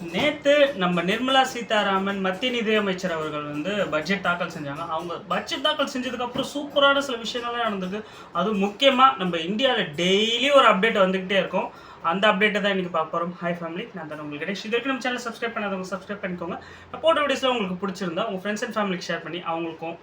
நேற்று நம்ம நிர்மலா சீதாராமன் மத்திய நிதியமைச்சர் அவர்கள் வந்து பட்ஜெட் தாக்கல் செஞ்சாங்க. அவங்க பட்ஜெட் தாக்கல் செஞ்சதுக்கப்புறம் சூப்பரான சில விஷயங்கள்லாம் நடந்திருக்கு. அதுவும் முக்கியமாக நம்ம இந்தியாவில் டெய்லி ஒரு அப்டேட் வந்துக்கிட்டே இருக்கும். அந்த அப்டேட்டை தான் இன்னைக்கு பார்க்க போகிறோம் ஹை ஃபேமிலி நான் தான் உங்களுக்கு கிடையாது இது நம்ம சேனல் சப்ஸ்கிரைப் பண்ணாதவங்க சப்ஸ்கிரைப் பண்ணிக்கோங்க. நான் உங்களுக்கு பிடிச்சிருந்தா உங்கள் ஃப்ரெண்ட்ஸ் அண்ட் ஃபேமிலிக்கு ஷேர் பண்ணி அவங்களுக்கும்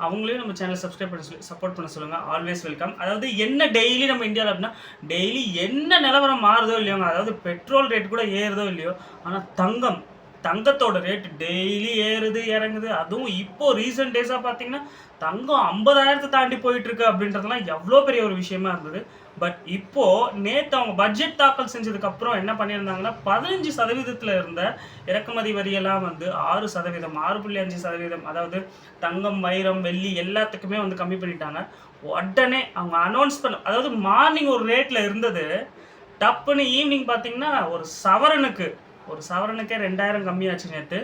அவங்களையும் நம்ம சேனலை சப்ஸ்கிரைப் பண்ண சொல்லி சப்போர்ட் பண்ண சொல்லுங்கள் ஆல்வேஸ் வெல்கம் அதாவது என்ன டெய்லி நம்ம இந்தியாவில் அப்படின்னா டெய்லி என்ன நிலவரம் மாறுதோ இல்லையோங்க அதாவது பெட்ரோல் ரேட் கூட ஏறுதோ இல்லையோ ஆனால் தங்கம் தங்கத்தோட ரேட் டெய்லி ஏறுது இறங்குது. அதுவும் இப்போ ரீசெண்ட் டேஸாக பார்த்தீங்கன்னா தங்கம் ஐம்பதாயிரத்தை தாண்டி போயிட்டு இருக்கு அப்படின்றதுலாம் எவ்வளோ பெரிய ஒரு விஷயமா இருந்தது. பட் இப்போ நேற்று அவங்க பட்ஜெட் தாக்கல் செஞ்சதுக்கப்புறம் என்ன பண்ணியிருந்தாங்கன்னா பதினஞ்சு சதவீதத்தில் இருந்த இறக்குமதி வரியெல்லாம் வந்து ஆறு சதவீதம் ஆறு புள்ளி அஞ்சு சதவீதம் அதாவது தங்கம் வைரம் வெள்ளி எல்லாத்துக்குமே வந்து கம்மி பண்ணிட்டாங்க. உடனே அவங்க அனௌன்ஸ் பண்ண அதாவது மார்னிங் ஒரு ரேட்டில் இருந்தது. டப்புன்னு ஈவினிங் பார்த்தீங்கன்னா ஒரு சவரனுக்கு ஒரு சவரனுக்கே ரெண்டாயிரம் கம்மியாச்சு நேற்று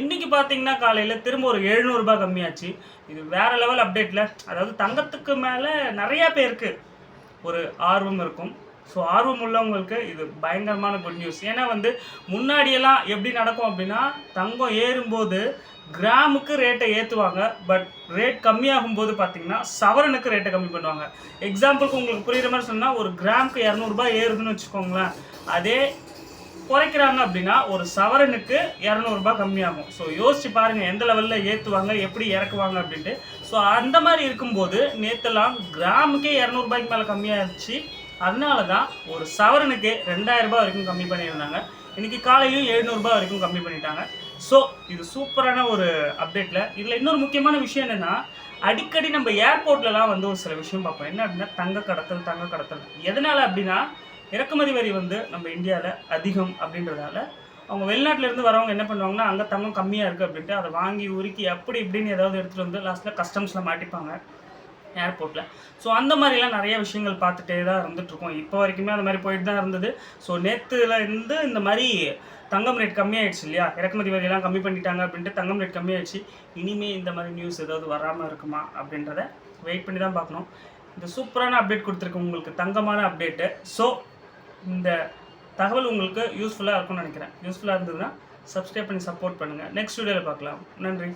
இன்னைக்கு பார்த்தீங்கன்னா காலையில் திரும்ப ஒரு எழுநூறுபா கம்மியாச்சு. இது வேற லெவல் அப்டேட்டில் அதாவது தங்கத்துக்கு மேலே நிறையா பேருக்கு ஒரு ஆர்வம் இருக்கும். ஸோ ஆர்வம் உள்ளவங்களுக்கு இது பயங்கரமான குட் நியூஸ் ஏன்னா வந்து முன்னாடியெல்லாம் எப்படி நடக்கும் அப்படின்னா தங்கம் ஏறும்போது கிராமுக்கு ரேட்டை ஏற்றுவாங்க பட் ரேட் கம்மியாகும் போது பார்த்தீங்கன்னா சவரனுக்கு ரேட்டை கம்மி பண்ணுவாங்க. எக்ஸாம்பிளுக்கு உங்களுக்கு புரிகிற மாதிரி சொன்னால் ஒரு கிராமுக்கு இரநூறுபா ஏறுதுன்னு வச்சுக்கோங்களேன். அதே குறைக்கிறாங்க அப்படின்னா ஒரு சவரனுக்கு இரநூறுபா கம்மியாகும். ஸோ யோசிச்சு பாருங்க எந்த லெவலில் ஏற்றுவாங்க எப்படி இறக்குவாங்க அப்படின்ட்டு. ஸோ அந்த மாதிரி இருக்கும்போது நேற்றுலாம் கிராமுக்கே இரநூறுபாய்க்கு மேலே கம்மியாகிடுச்சு அதனால தான் ஒரு சவரனுக்கு ரெண்டாயிரரூபா வரைக்கும் கம்மி பண்ணியிருந்தாங்க. இன்னைக்கு காலையிலும் எழுநூறுபா வரைக்கும் கம்மி பண்ணிட்டாங்க. ஸோ இது சூப்பரான ஒரு அப்டேட்டில் இதில் இன்னொரு முக்கியமான விஷயம் என்னென்னா அடிக்கடி நம்ம ஏர்போர்ட்லலாம் வந்து ஒரு சில விஷயம் பார்ப்போம். என்ன அப்படின்னா தங்க கடத்தல் தங்க கடத்தல். எதனால் அப்படின்னா இறக்குமதி வரி வந்து நம்ம இந்தியாவில் அதிகம் அப்படின்றதால அவங்க வெளிநாட்டிலேருந்து வரவங்க என்ன பண்ணுவாங்கன்னா அங்கே தங்கம் கம்மியாக இருக்குது அப்படின்ட்டு அதை வாங்கி உருக்கி அப்படி இப்படின்னு ஏதாவது எடுத்துகிட்டு வந்து லாஸ்ட்டில் கஸ்டம்ஸில் மாட்டிப்பாங்க ஏர்போர்ட்டில் ஸோ அந்த மாதிரிலாம் நிறைய விஷயங்கள் பார்த்துட்டே தான் இருந்துகிட்ருக்கோம் இப்போ வரைக்குமே அந்த மாதிரி போயிட்டு தான் இருந்தது. ஸோ நேற்றுல இருந்து இந்த மாதிரி தங்கம் ரேட் கம்மியாயிடுச்சு இல்லையா? இறக்குமதி வரியெல்லாம் கம்மி பண்ணிட்டாங்க அப்படின்ட்டு தங்கம் ரேட் கம்மியாயிடுச்சு. இனிமே இந்த மாதிரி நியூஸ் ஏதாவது வராமல் இருக்குமா அப்படின்றத வெயிட் பண்ணி தான் பார்க்கணும். இந்த சூப்பரான அப்டேட் கொடுத்துருக்கு உங்களுக்கு தங்கமான அப்டேட்டு ஸோ இந்த தகவல் உங்களுக்கு யூஸ்ஃபுல்லாக இருக்கும்னு நினைக்கிறேன். யூஸ்ஃபுல்லாக இருந்ததுன்னா சப்ஸ்கிரைப் பண்ணி சப்போர்ட் பண்ணுங்கள் நெக்ஸ்ட் வீடியோவில் பார்க்கலாம். நன்றி.